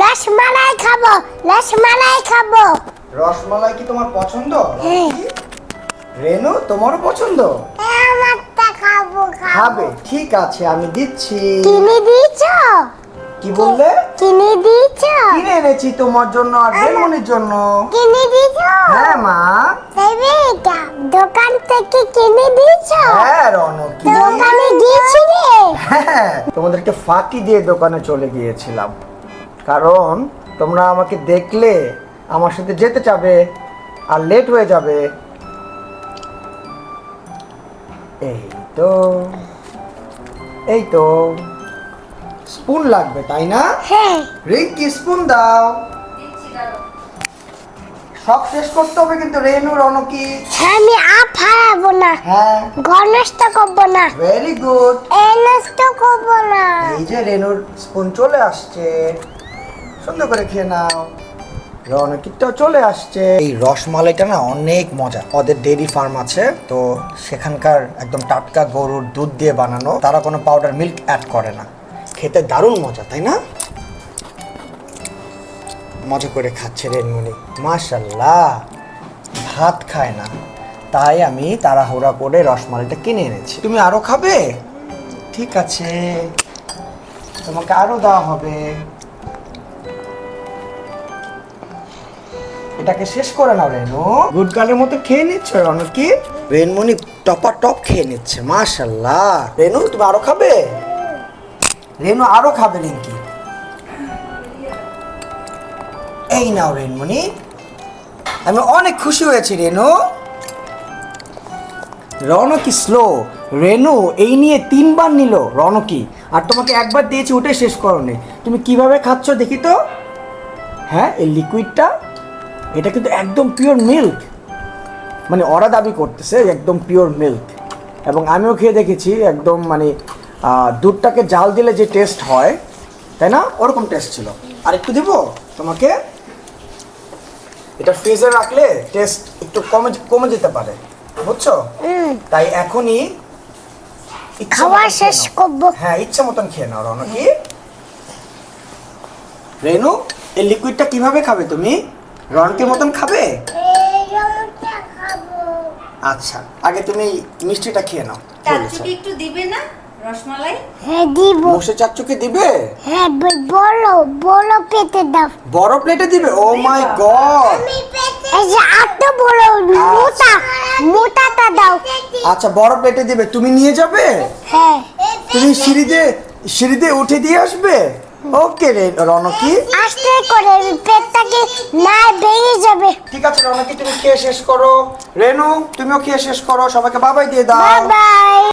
রসমালাই খাব রসমালাই খাব। রসমালাই কি তোমার পছন্দ? হ্যাঁ। রেনু তোমারও পছন্দ? আমারটা খাব খাবে। ঠিক আছে আমি দিচ্ছি। কিনে দিয়েছ? কি বললে? কিনে দিয়েছ? কিনে এনেছি তোমার জন্য আর রেনমনির জন্য। কিনে দিয়েছ? হ্যাঁ মা। দেবে এটা? দোকান থেকে কিনে দিয়েছ? হ্যাঁ রনকি দোকানে গিয়েছিলে হ্যাঁ তোমাদেরকে ফাঁকি দিয়ে দোকানে চলে গিয়েছিলাম। কারণ তোমরা আমাকে দেখলে আমার সাথে যেতে চাবে আর লেট হয়ে যাবে। এই তো এই তো। স্পুন লাগবে তাই না? হ্যাঁ। রিঙ্কি স্পুন দাও। সব শেষ করতে হবে কিন্তু রেনু রনকি। আমি আপ হারাবো না। হ্যাঁ। ঘর নষ্ট করব না। ভেরি গুড এ নষ্ট করব না। এই যে রেনুর স্পুন চলে আসছে। সুন্দর করে খেয়ে নাও। রনকিটাও চলে আসছে। এই রসমালাইটা না অনেক মজা। ওদের ডেইরি ফার্ম আছে, তো সেখানকার একদম টাটকা গরুর দুধ দিয়ে বানানো। তারা কোনো পাউডার মিল্ক অ্যাড করে না। খেতে দারুণ মজা, তাই না? মজা করে খাচ্ছে রেনমণি। মাশাল্লাহ ভাত খায় না। তাই আমি তাড়াহুড়া করে রসমালাইটা কিনে এনেছি। তুমি আরও খাবে? ঠিক আছে। তোমাকে আরও দেওয়া হবে। এটাকে শেষ করে নাও রেনু। গুড গার্লের মতো খেয়ে নিচ্ছ রনু কি রেনমণি টপা টপ খেয়ে নিচ্ছে মাশাল্লাহ। রেনু তুমি আরও খাবে? রেনু আরও খাবে রিঙ্কি। এই নাও রেনমণি। আমি অনেক খুশি হয়েছি রেনু। রনকি স্লো রেনু এই নিয়ে তিনবার নিল রনকি। আর তোমাকে একবার দিয়েছি ওটাই শেষ করনি। তুমি কীভাবে খাচ্ছ দেখি তো। হ্যাঁ এই লিকুইডটা এটা কিন্তু একদম পিওর মিল্ক মানে ওরা দাবি করতেছে একদম পিওর মিল্ক এবং আমিও খেয়ে দেখেছি একদম মানে দুধটাকে জাল দিলে যে টেস্ট হয় তাই না? ওরকম টেস্ট ছিল। আর একটু দিব তোমাকে? এটা ফ্রিজে রাখলে টেস্ট একটু কমে কমে যেতে পারে। বুঝছ? তাই এখনই খাওয়া শেষ। করব। হ্যাঁ ইচ্ছা মতন খেয়ে নাও রনকি। রেনু এই লিকুইডটা কীভাবে খাবে তুমি? রনকের মতন খাবে? আচ্ছা আগে তুমি মিষ্টিটা খেয়ে নাও। চাচুকে একটু দিবে না? রসমালাই? হ্যাঁ দিব। দিবে? হ্যাঁ ব- বলো বলো পেতে দাও। বড় প্লেটে দিবে? Oh my God! এই যে এত বড় মোটা মোটাটা দাও। আচ্ছা বড় প্লেটে দিবে। তুমি নিয়ে যাবে? হ্যাঁ। তুমি সিঁড়িতে সিঁড়িতে উঠে দিয়ে আসবে? ওকে রে রনকি। আস্তে করে পেটটাকে না ভেঙে যাবে। ঠিক আছে রনকি তুমি খেয়ে শেষ করো। রেনু তুমিও খেয়ে শেষ করো সবাইকে বাবাই দিয়ে দাও। Bye bye